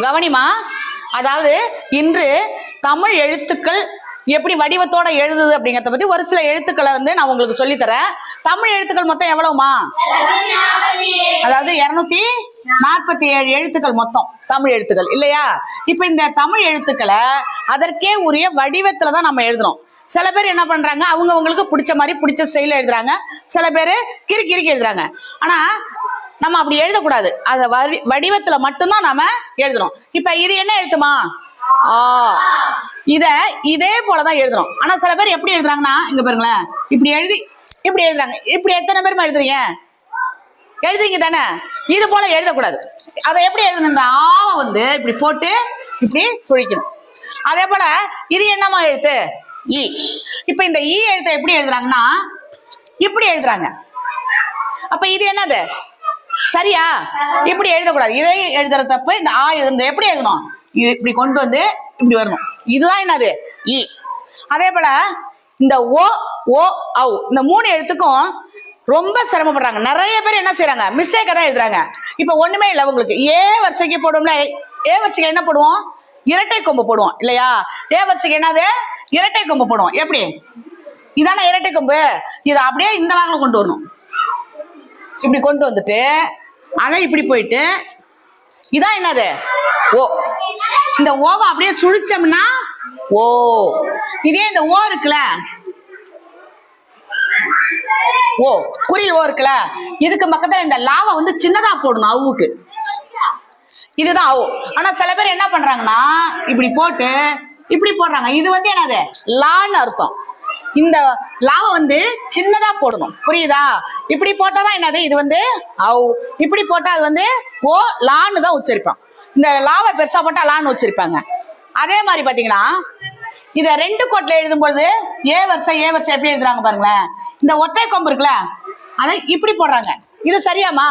கவனிமா? அதாவது இன்று தமிழ் எழுத்துக்கள் எப்படி வடிவத்தோட எழுதுது அப்படிங்கறத பத்தி ஒரு சில எழுத்துக்களை வந்து நான் உங்களுக்கு சொல்லித் தரேன் தமிழ் எழுத்துக்கள் மொத்தம் எவ்வளவுமா? அதாவது இருநூத்தி நாற்பத்தி ஏழு எழுத்துக்கள் மொத்தம் தமிழ் எழுத்துக்கள் இல்லையா? இப்ப இந்த தமிழ் எழுத்துக்களை அதற்கே உரிய வடிவத்துல தான் நம்ம எழுதுறோம். சில பேர் என்ன பண்றாங்க? அவங்க அவங்களுக்கு பிடிச்ச மாதிரி பிடிச்ச ஸ்டைல எழுதுறாங்க. சில பேர் கிறுக்கி கிறுக்கி எழுதுறாங்க. ஆனா நம்ம அப்படி எழுதக்கூடாது. அத வடி வடிவத்துல மட்டும்தான் நாம எழுதுறோம் இப்ப இது என்ன எழுத்துமா? ஆ. இத இதே போலதான் எழுதுறோம் ஆனா சில பேர் எப்படி எழுதுறாங்கன்னா இங்க பாருங்களேன். இப்படி எழுதி இப்படி எழுதுறாங்க. இப்படி எத்தனை பேருமா எழுதுறீங்க? எழுதுறீங்க தானே? இது போல எழுதக்கூடாது. அதை எப்படி எழுதணும்? இந்த ஆவை வந்து இப்படி போட்டு இப்படி சுழிக்கணும். அதே போல இது என்னமா எழுத்து? இ. இப்ப இந்த இ எழுத்தை எப்படி எழுதுறாங்கன்னா இப்படி எழுதுறாங்க. அப்ப இது என்னது? சரியா? இப்படி எழுதக்கூடாது. இதை எழுதுற தப்பு இந்த ஆ எழுதுறது எப்படி எழுதணும்? இப்படி கொண்டு வந்து இப்படி வரணும். இதுதான் என்னது? இ. அதே போல இந்த ஓ ஓ ஔ. இந்த மூணு எழுத்துக்கும் ரொம்ப சிரமப்படுறாங்க. நிறைய பேர் என்ன செய்யறாங்க மிஸ்டேக்கை தான் எழுதுறாங்க. இப்போ ஒண்ணுமே இல்லை உங்களுக்கு. ஏ வரிசைக்கு போடுவோம்ல ஏ வரிசைக்கு என்ன போடுவோம்? இரட்டை கொம்பு போடுவோம். இல்லையா? ஏ வரிசைக்கு என்னது? இரட்டை கொம்பு போடுவோம். எப்படி? இதான இரட்டை கொம்பு. இதை அப்படியே இந்த வாக்கில் கொண்டு வரணும். இப்படி கொண்டு வந்துட்டு அதை இப்படி போயிட்டு இதான் என்னது? ஓ இந்த ஓவை அப்படியே சுழிச்சோம்னா ஓ இதே இந்த ஓ இருக்குல்ல? ஓ குறில் ஓ இருக்குல்ல? இதுக்கு பக்கத்துல இந்த லாவை வந்து சின்னதா போடணும் அவுக்கு இதுதான் ஓ. ஆனா சில பேர் என்ன பண்றாங்கன்னா இப்படி போட்டு இப்படி போடுறாங்க. இது வந்து என்னது? லான்னு அர்த்தம். இந்த லாவை வந்து சின்னதா போடணும். புரியுதா? இப்படி போட்டாதான் என்னது? இது வந்து அவ் இப்படி போட்டா அது வந்து ஓ லான்னு தான் உச்சரிப்போம் இந்த லாவை பெருசா போட்டா லான்னு உச்சரிப்பாங்க. அதே மாதிரி பாத்தீங்கன்னா இத ரெண்டு கோட்ல எழுதும்பொழுது ஏ வருஷம் ஏ வருஷம் எப்படி எழுதுறாங்க பாருங்களேன். இந்த ஒற்றை கொம்பு இருக்குல்ல அதை இப்படி போடுறாங்க. இது சரியாமா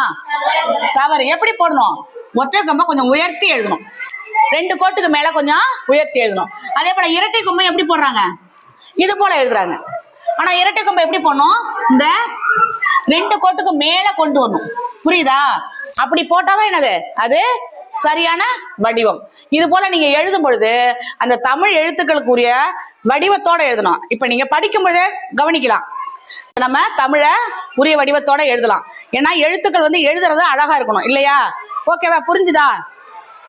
தவறு. எப்படி போடணும்? ஒற்றை கொம்பை கொஞ்சம் உயர்த்தி எழுதணும். ரெண்டு கோட்டுக்கு மேல கொஞ்சம் உயர்த்தி எழுதணும். அதே போல இரட்டை கொம்பை எப்படி போடுறாங்க? இது போல எழுதுறாங்க. ஆனா இரட்டை கொம்பை எப்படி போடணும்? இந்த ரெண்டு கோட்டுக்கு மேல கொண்டு வரணும். புரியுதா? அப்படி போட்டாதான் என்னது? அது சரியான வடிவம். இது போல நீங்க எழுதும் பொழுது அந்த தமிழ் எழுத்துக்களுக்குரிய வடிவத்தோட எழுதணும். இப்ப நீங்க படிக்கும் பொழுதே கவனிக்கலாம். நம்ம தமிழை உரிய வடிவத்தோட எழுதலாம். ஏன்னா எழுத்துக்கள் வந்து எழுதுறது அழகா இருக்கணும். இல்லையா? ஓகேவா? புரிஞ்சுதா?